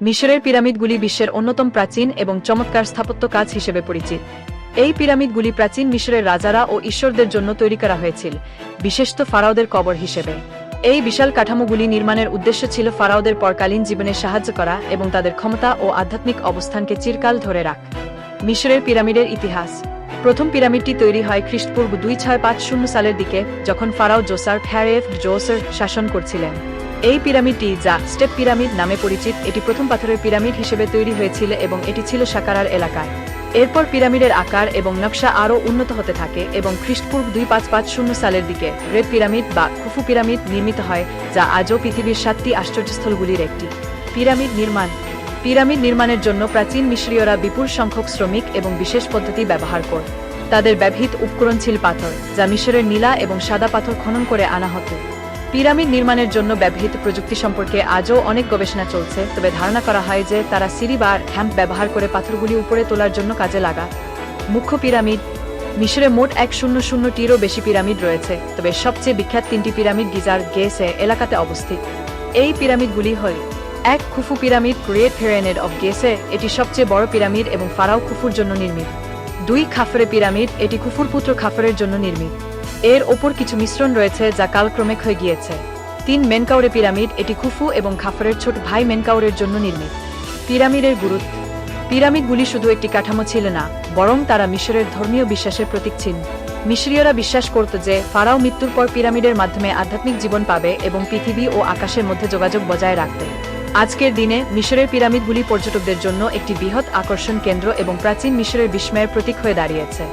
মিশরের পিরামিডগুলি বিশ্বের অন্যতম প্রাচীন এবং চমৎকার স্থাপত্য কাজ হিসেবে পরিচিত। এই পিরামিডগুলি প্রাচীন মিশরের রাজারা ও ঈশ্বরদের জন্য তৈরি করা হয়েছিল, বিশেষত ফারাওদের কবর হিসেবে। এই বিশাল কাঠামোগুলি নির্মাণের উদ্দেশ্য ছিল ফারাওদের পরকালীন জীবনে সাহায্য করা এবং তাদের ক্ষমতা ও আধ্যাত্মিক অবস্থানকে চিরকাল ধরে রাখ। মিশরের পিরামিডের ইতিহাস। প্রথম পিরামিডটি তৈরি হয় খ্রিস্টপূর্ব দুই ছয় পাঁচ শূন্য সালের দিকে, যখন ফারাও জোসার ফ্যারেফ জোসার শাসন করছিলেন। এই পিরামিডটি যা স্টেপ পিরামিড নামে পরিচিত, এটি প্রথম পাথরের পিরামিড হিসেবে তৈরি হয়েছিল এবং এটি ছিল সাকারার এলাকায়। এরপর পিরামিডের আকার এবং নকশা আরও উন্নত হতে থাকে এবং খ্রিস্টপূর্ব দুই পাঁচ পাঁচ শূন্য সালের দিকে রেড পিরামিড বা খুফু পিরামিড নির্মিত হয়, যা আজও পৃথিবীর সাতটি আশ্চর্যস্থলগুলির একটি। পিরামিড নির্মাণ। পিরামিড নির্মাণের জন্য প্রাচীন মিশরীয়রা বিপুল সংখ্যক শ্রমিক এবং বিশেষ পদ্ধতি ব্যবহার করে। তাদের ব্যবহৃত উপকরণ ছিল পাথর, যা মিশরের নীলা এবং সাদা পাথর খনন করে আনা হতো। পিরামিড নির্মাণের জন্য ব্যবহৃত প্রযুক্তি সম্পর্কে আজও অনেক গবেষণা চলছে, তবে ধারণা করা হয় যে তারা সিঁড়ি বা হ্যাম্প ব্যবহার করে পাথরগুলি উপরে তোলার জন্য কাজে লাগা। মুখ্য পিরামিড, মিশরে মোট এক শূন্য শূন্যটিরও বেশি পিরামিড রয়েছে, তবে সবচেয়ে বিখ্যাত তিনটি পিরামিড গিজার গেসে এলাকাতে অবস্থিত। এই পিরামিডগুলি হল এক Khufu pyramid great pyramid of Giza এটি সবচেয়ে বড় পিরামিড এবং ফারাও খুফুর জন্য নির্মিত। দুই খাফরে পিরামিড, এটি খুফুর পুত্র খাফরের জন্য নির্মিত। এর ওপর কিছু মিশ্রণ রয়েছে যা কালক্রমে ক্ষয়ে গিয়েছে। তিন মেনকাউরে পিরামিড, এটি খুফু এবং খাফরের ছোট ভাই মেনকাউরের জন্য নির্মিত। পিরামিডের গুরুত্ব পিরামিডগুলি শুধু একটি কাঠামো ছিল না, বরং তারা মিশরের ধর্মীয় বিশ্বাসের প্রতীক ছিল। মিশরীয়রা বিশ্বাস করত যে, ফারাও মৃত্যুর পর পিরামিডের মাধ্যমে আধ্যাত্মিক জীবন পাবে এবং পৃথিবী ও আকাশের মধ্যে যোগাযোগ বজায় রাখবে আজকের দিনে মিশরের পিরামিডগুলি পর্যটকদের জন্য একটি বৃহৎ আকর্ষণ কেন্দ্র এবং প্রাচীন মিশরের বিস্ময়ের প্রতীক হয়ে দাঁড়িয়েছে।